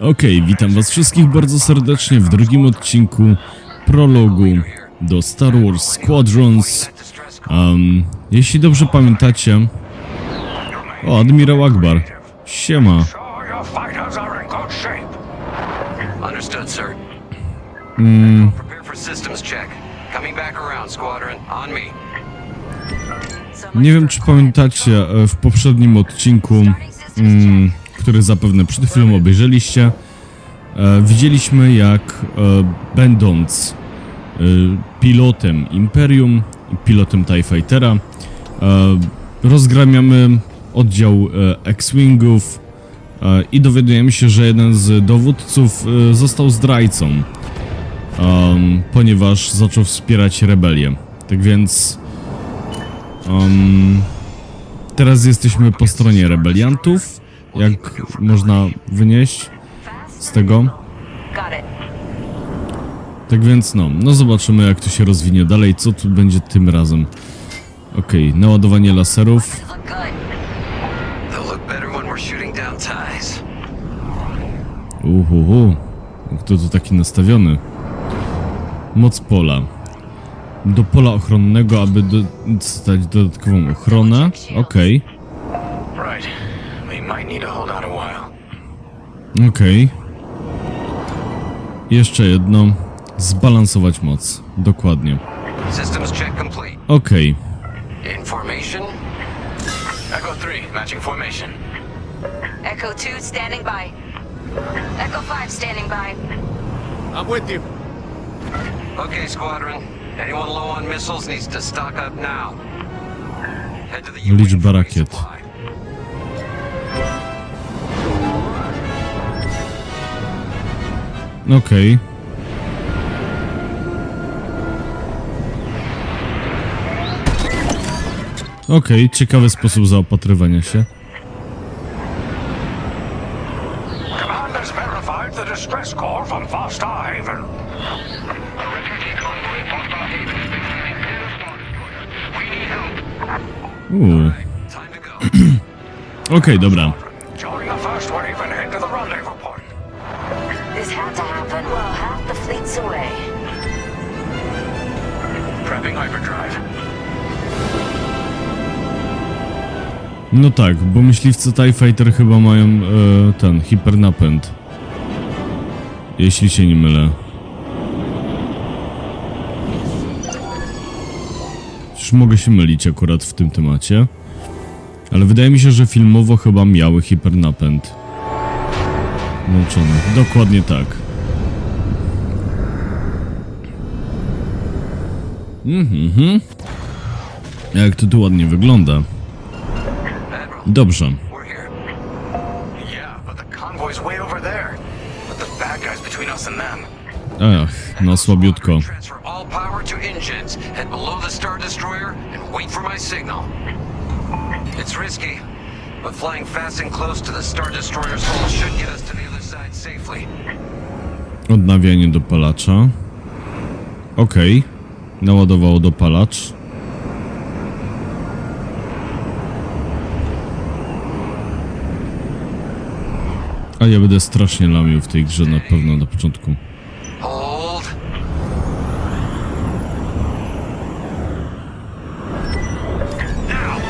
Okej, witam was wszystkich bardzo serdecznie w drugim odcinku prologu do Star Wars Squadrons. Um, jeśli dobrze pamiętacie... O, Admirał Akbar. Siema. Me. Nie wiem, czy pamiętacie e, w poprzednim odcinku, mm, który zapewne przed chwilą obejrzeliście, e, widzieliśmy jak e, będąc e, pilotem Imperium, pilotem TIE Fightera, rozgramiamy oddział X-Wingów i dowiadujemy się, że jeden z dowódców został zdrajcą, ponieważ zaczął wspierać rebelię. Tak więc Um, teraz jesteśmy po stronie rebeliantów, jak można wynieść z tego. Tak więc no, no zobaczymy jak to się rozwinie dalej, co tu będzie tym razem. Okej, naładowanie laserów. Uhuhu, kto tu taki nastawiony? Moc pola. Do pola ochronnego, aby dostać dodatkową ochronę. Okej, Right. Okej. Jeszcze jedno. Zbalansować moc. Dokładnie. Systems check complete. Okej. In formation. Echo 3, matching formation. Echo 2 standing by. Echo 5 standing by. I'm with you. Okay, squadron. Anyone low on missiles needs to stock up now. Head to the Liczba U-wing rakiet. resupply. Okej. Okej, ciekawy sposób zaopatrywania się. Commanders verified the distress No tak, bo myśliwce TIE Fighter chyba mają e, ten hipernapęd. Jeśli się nie mylę. Już mogę się mylić akurat w tym temacie. Ale wydaje mi się, że filmowo chyba miały hipernapęd. Włączony. Dokładnie tak. Mhm. mhm. Jak to tu ładnie wygląda. Dobrze. Ach, no słabiutko. Transfer all power to engines. Head below the Star Destroyer and wait for my signal. It's risky, but flying fast and close to the Star Destroyer's hull should get us to the other side safely. Odnawianie dopalacza. Okej. Naładowało dopalacz. A ja będę strasznie lamił w tej grze na pewno na początku. Hold. Now,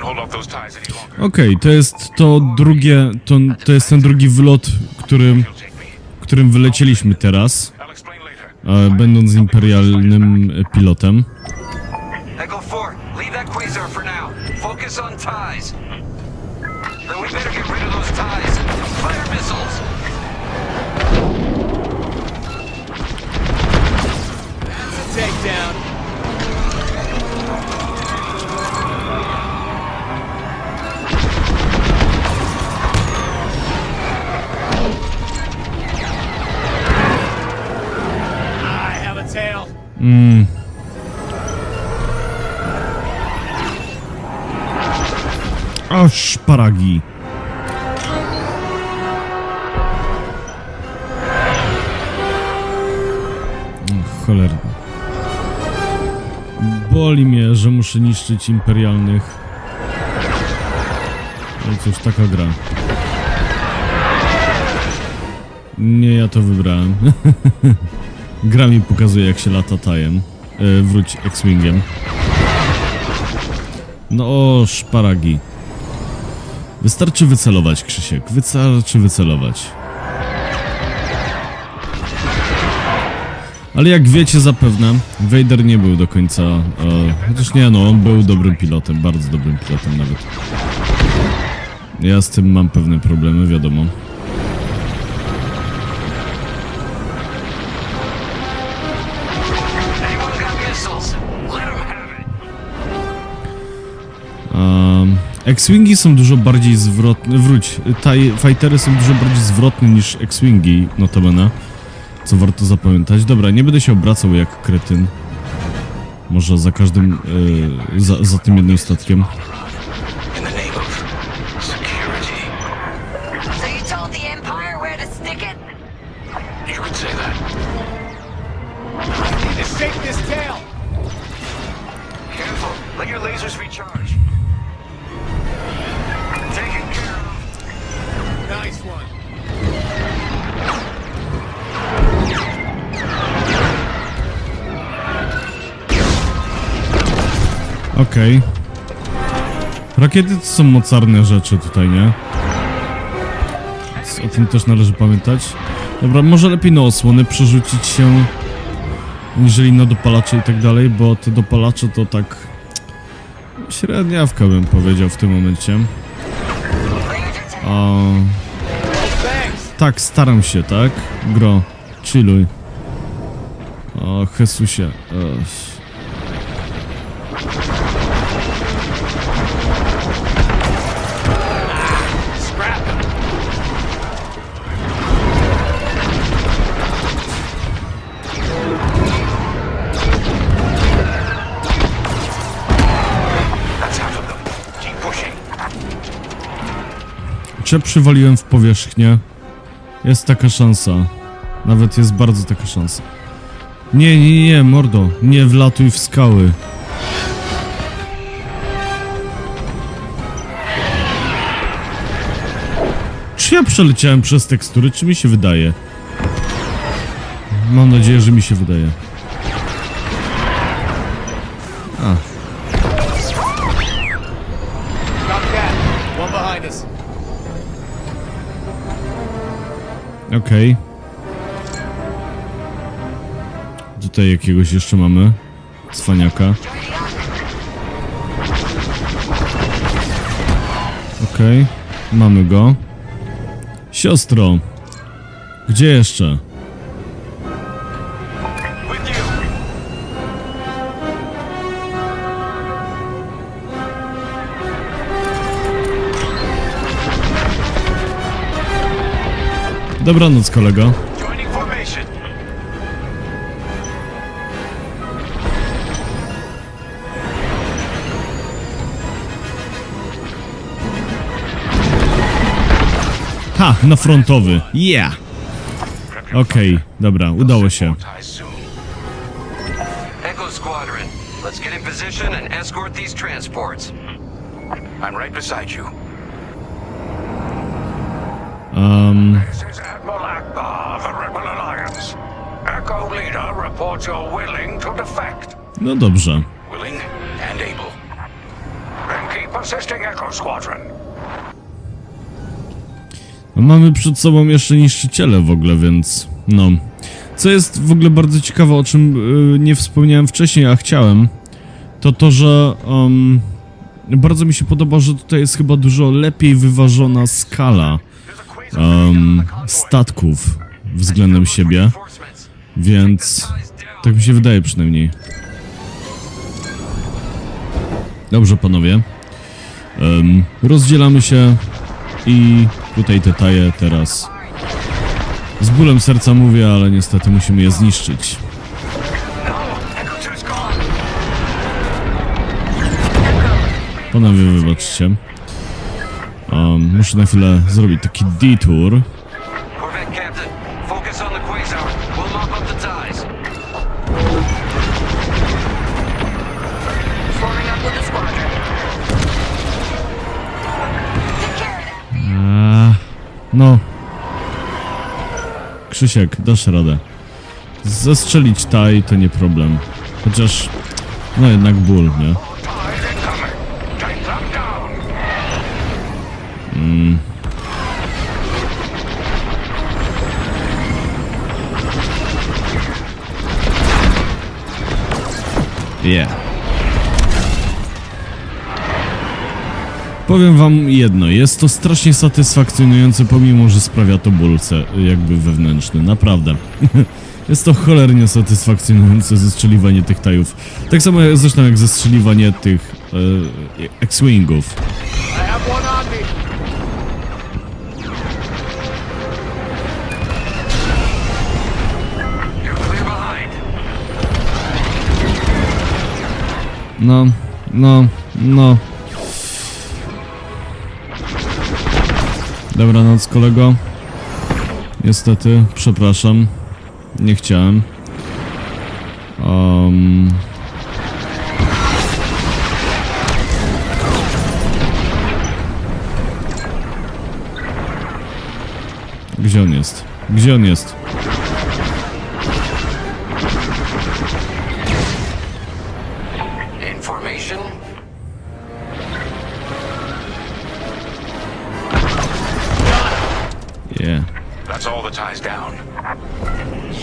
hold off those ties any longer. Okej, to jest to drugie, to, to jest ten drugi wlot, którym, którym wylecieliśmy teraz, e, będąc imperialnym pilotem. Focus on muszę niszczyć imperialnych. No cóż, taka gra. Nie, ja to wybrałem. Gra mi pokazuje, jak się lata tajem. E, wróć X-Wingiem. No o, szparagi. Wystarczy wycelować, Krzysiek. Wystarczy wycelować. Ale jak wiecie zapewne, Vader nie był do końca... E, chociaż nie, no, on był dobrym pilotem. Bardzo dobrym pilotem nawet. Ja z tym mam pewne problemy, wiadomo. X-Wingi są dużo bardziej zwrotne. Wróć, TIE Fightery są dużo bardziej zwrotne niż X-Wingi, notabene. Co warto zapamiętać. Dobra, nie będę się obracał jak kretyn. Może za każdym. e, za, za tym jednym statkiem. Okej. Rakiety to są mocarne rzeczy tutaj, nie? Więc o tym też należy pamiętać. Dobra, może lepiej na osłony przerzucić się, niżeli na dopalacze i tak dalej, bo te dopalacze to tak... Średniawka bym powiedział w tym momencie. A... Tak, staram się, tak? Gro, chilluj. O, Jesusie. Ech. Przywaliłem w powierzchnię? Jest taka szansa. Nawet jest bardzo taka szansa. Nie, nie, nie, mordo. Nie wlatuj w skały. Czy ja przeleciałem przez tekstury, czy mi się wydaje? Mam nadzieję, że mi się wydaje. A, Okej. Tutaj jakiegoś jeszcze mamy. Cwaniaka. Okej. Mamy go. Siostro. Gdzie jeszcze? Dobranoc, kolego. Ha, na frontowy. Yeah. Okej, dobra, udało się. Let's get in position and escort these transports. I'm right beside you. Um, This is Admiral Akbar the Rebel Alliance. Echo Leader reports you're willing to defect. no dobrze. Willing and able. Then keep assisting Echo Squadron. Mamy przed sobą jeszcze niszczyciele w ogóle, więc no. Co jest w ogóle bardzo ciekawe, o czym y, nie wspomniałem wcześniej, a chciałem, to to, że bardzo mi się podoba, że tutaj jest chyba dużo lepiej wyważona skala um, statków względem siebie, więc tak mi się wydaje przynajmniej. Dobrze, panowie. Um, rozdzielamy się i tutaj te taje teraz. Z bólem serca mówię, ale niestety musimy je zniszczyć. Panowie, wybaczcie. Um, muszę na chwilę zrobić taki detour. Eee, no. Krzysiek, dasz radę. Zestrzelić taj to nie problem. Chociaż, no jednak ból, nie? Yeah. Powiem wam jedno, jest to strasznie satysfakcjonujące, pomimo że sprawia to bólce, jakby wewnętrzny, naprawdę. jest to cholernie satysfakcjonujące zestrzeliwanie tych tajów. Tak samo zresztą jak zestrzeliwanie tych e, X-Wingów. No, no, no. Dobranoc, kolego. Niestety, przepraszam. Nie chciałem. Um... Gdzie on jest? Gdzie on jest? Information? Yeah. That's all the ties down.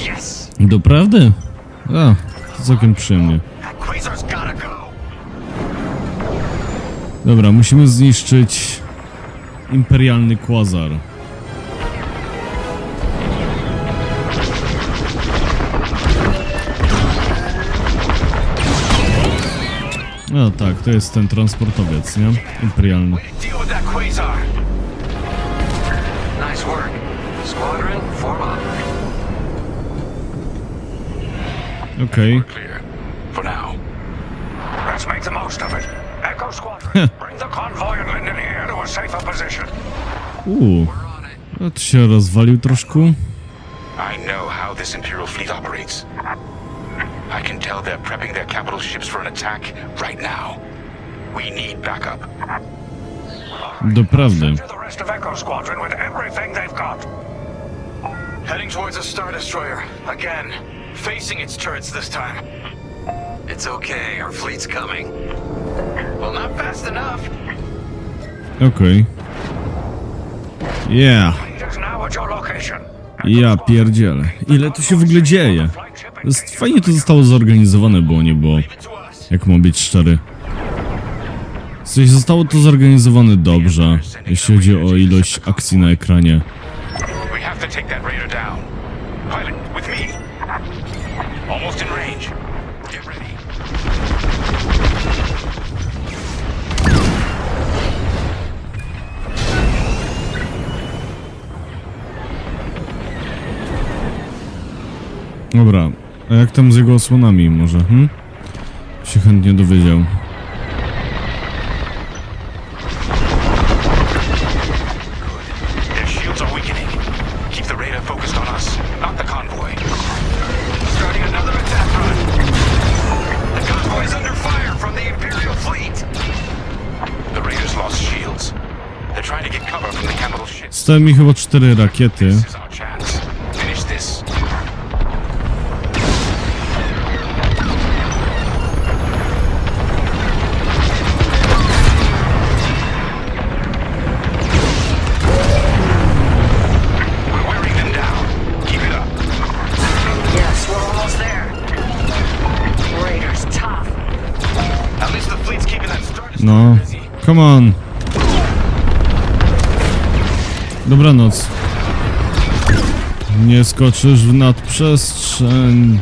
Yes. Doprawdy? A, to całkiem przyjemnie. Dobra, musimy zniszczyć imperialny quasar. No tak, to jest ten transportowiec, nie? Imperialny. Okej. Position. Uuu, a tu się rozwalił troszkę. I know how this Imperial fleet operates. I can tell they're prepping their capital ships for an attack right now. We need backup. Doprawdy. To the rest of Echo Squadron with everything they've got. Heading towards a Star Destroyer. Again. Facing its turrets this time. It's okay, our fleet's coming. Well, not fast enough. Okay. Yeah, Fleet is now at your location. ja pierdzielę. Ile tu się w ogóle dzieje? Fajnie to zostało zorganizowane było, nie było. Jak mam być szczery. Sensie zostało to zorganizowane dobrze, jeśli chodzi o ilość akcji na ekranie. Dobra, a jak tam z jego osłonami może, hm? Się chętnie dowiedział. Their shields are weakening. Keep Dobranoc. Nie skoczysz w nadprzestrzeń.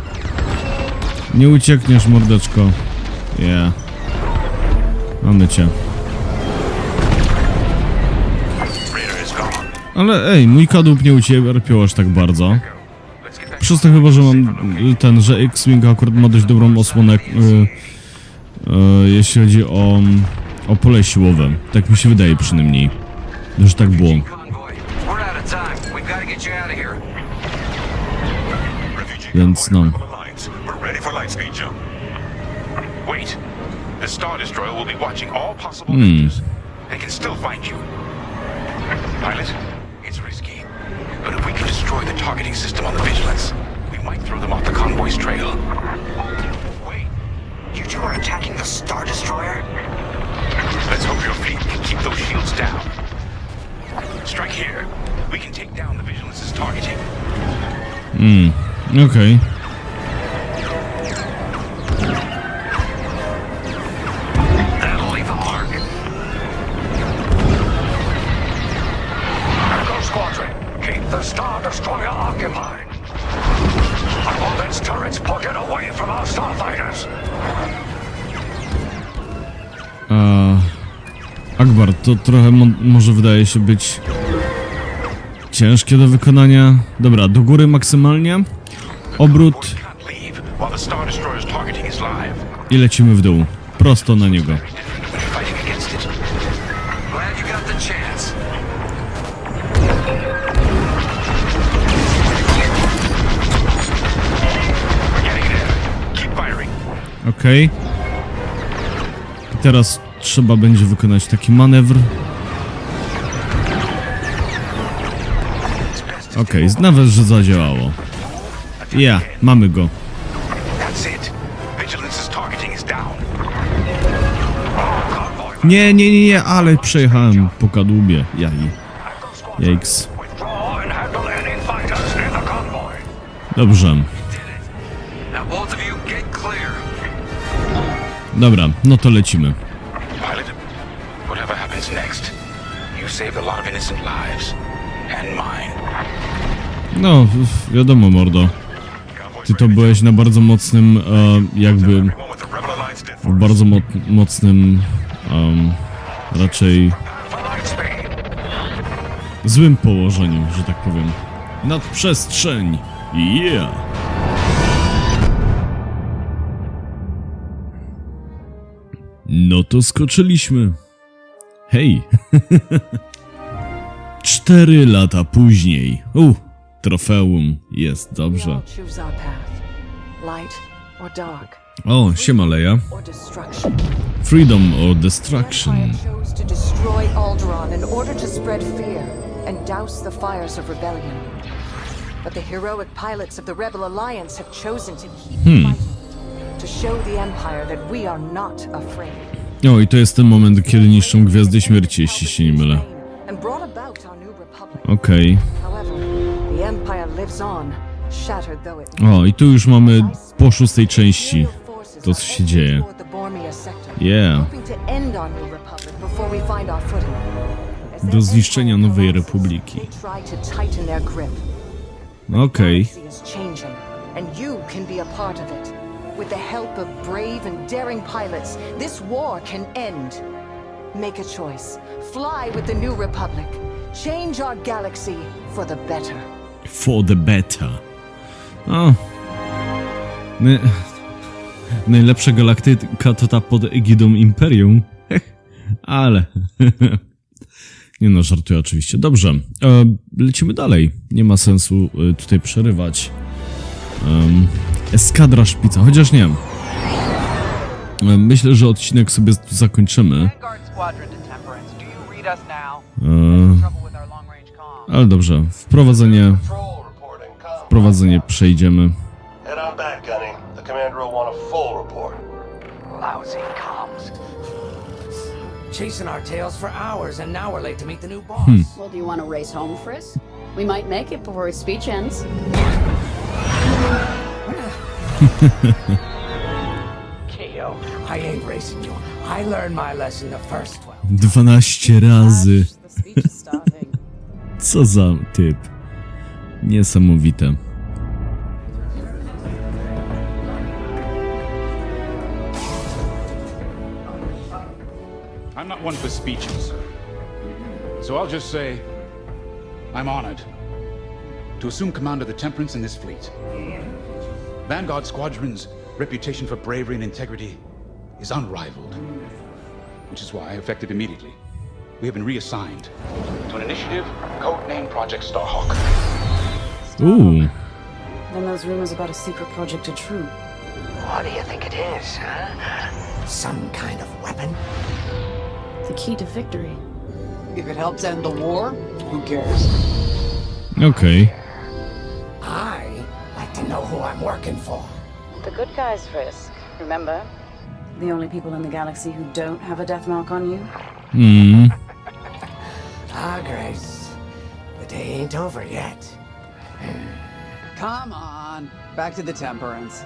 Nie uciekniesz, mordeczko. Yeah. Mamy cię. Ale ej, mój kadłub nie ucierpiał aż tak bardzo. Przez to chyba, że mam y, ten, że X-Wing akurat ma dość dobrą osłonę, y, y, jeśli chodzi o O pole siłowe. Tak mi się wydaje przynajmniej. Że tak było. Convoy, we're of time. We've got to get you out of here. Refugee Więc no. We're ready for lightspeed jump. Wait. The Star Destroyer will be watching all possible hmm. dangers. They can still find you. Pilot, it's risky. But if we can destroy the targeting system on the Vigilance, we might throw them off the convoy's trail. Wait. You two are attacking the Star Destroyer? Let's hope your fleet can keep those shields down. Strike here. Targeting. Okej. Akbar, to trochę mo może wydaje się być ciężkie do wykonania. Dobra, do góry maksymalnie. Obrót i lecimy w dół. Prosto na niego. Okej. I teraz trzeba będzie wykonać taki manewr. Okej, nawet, że zadziałało. Ja, mamy go. Nie, nie, nie, nie, ale przejechałem po kadłubie. Jaj. Jajks. Dobrze. Dobra, no to lecimy. Pilot, whatever happens next, you saved a lot of innocent lives. No, wiadomo, mordo. Ty to byłeś na bardzo mocnym, e, jakby, w bardzo mo mocnym, em, raczej złym położeniu, że tak powiem. Nadprzestrzeń. Yeah. No to skoczyliśmy. Hej. Cztery lata później. U, trofeum. Jest dobrze. O, siema Leia. Freedom or destruction. and douse the fires of rebellion. But the heroic pilots of the Rebel Alliance have chosen to keep fighting, to show the Empire that we are not afraid. O, i to jest ten moment, kiedy niszczą Gwiazdy Śmierci, jeśli się nie mylę. Okej. However, O, i tu już mamy po szóstej części to, co się dzieje. Yeah. Do zniszczenia Nowej Republiki. Okej. It. With the help of brave and daring pilots, this war can end. Make a choice. Fly with the New Republic. Change our galaxy for the better. For the beta. O. My... Najlepsza galaktyka to ta pod egidą Imperium. Ale... Nie no, żartuję oczywiście. Dobrze, e, lecimy dalej. Nie ma sensu e, tutaj przerywać. Um, eskadra szpica, chociaż nie. E, myślę, że odcinek sobie tu zakończymy. E, ale dobrze, wprowadzenie, wprowadzenie przejdziemy. Chasing our tails for hours, and now we're late to meet the new boss. Well, do you want to race home, Frisk? We might make it before his speech ends. Keo, I ain't racing you. I learned my lesson the first 12. 12 razy. Co za typ. Niesamowite. I'm not one for speeches. So I'll just say, I'm honored to assume command of the Temperance in this fleet. Vanguard Squadron's reputation for bravery and integrity is unrivaled. which is why, I effective immediately, we have been reassigned to an initiative codenamed Project Starhawk. Uuu, Then those rumors about a secret project are true. What do you think it is, huh? Some kind of weapon? The key to victory. If it helps end the war, who cares? Okay. I like to know who I'm working for. The good guys, risk, Remember? The only people in the galaxy who don't have a death mark on you? Mm, ain't over yet. Come on, back to the Temperance.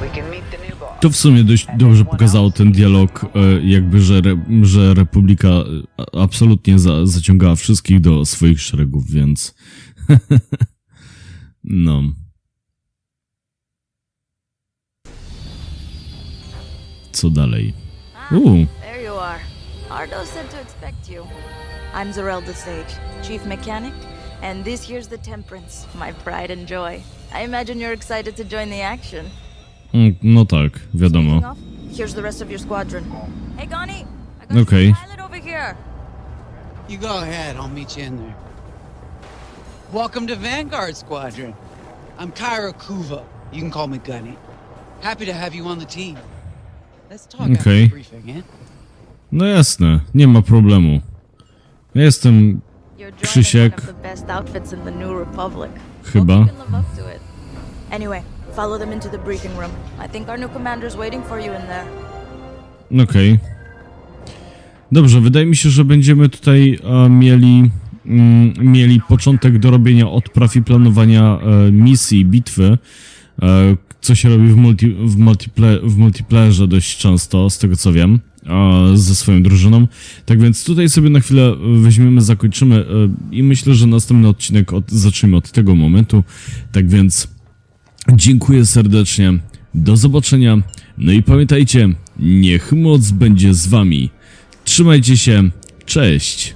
We can meet the new boss. to w sumie dość dobrze pokazało ten dialog, e, jakby, że, re, że Republika e, absolutnie za, zaciągała wszystkich do swoich szeregów, więc... no. Co dalej? You are. Ardo said to expect you. I'm Zarelda Sage, Chief Mechanic, and this here's the Temperance, my pride and joy. I imagine you're excited to join the action. mm, no tak, wiadomo. Off, Here's the rest of your squadron. Hey, Gani! I got Okay. you a pilot over here. You go ahead, I'll meet you in there. Welcome to Vanguard Squadron. I'm Kyra Kuva. You can call me Gunny. Happy to have you on the team. Let's talk after Okay. the briefing, eh? No jasne, nie ma problemu. Ja jestem Krzysiek. Chyba. Hope you can live up to it. Anyway, follow them into the briefing room. I think our new commander's waiting for you in there. Okej. Dobrze, wydaje mi się, że będziemy tutaj e, mieli, mm, mieli początek do robienia odpraw i planowania e, misji, bitwy, e, co się robi w, multi, w, multiple, w multiplayerze dość często, z tego co wiem, ze swoją drużyną. Tak więc tutaj sobie na chwilę weźmiemy, zakończymy e, i myślę, że następny odcinek od, zaczniemy od tego momentu. Tak więc Dziękuję serdecznie. Do zobaczenia. No i pamiętajcie, niech moc będzie z wami. Trzymajcie się. Cześć.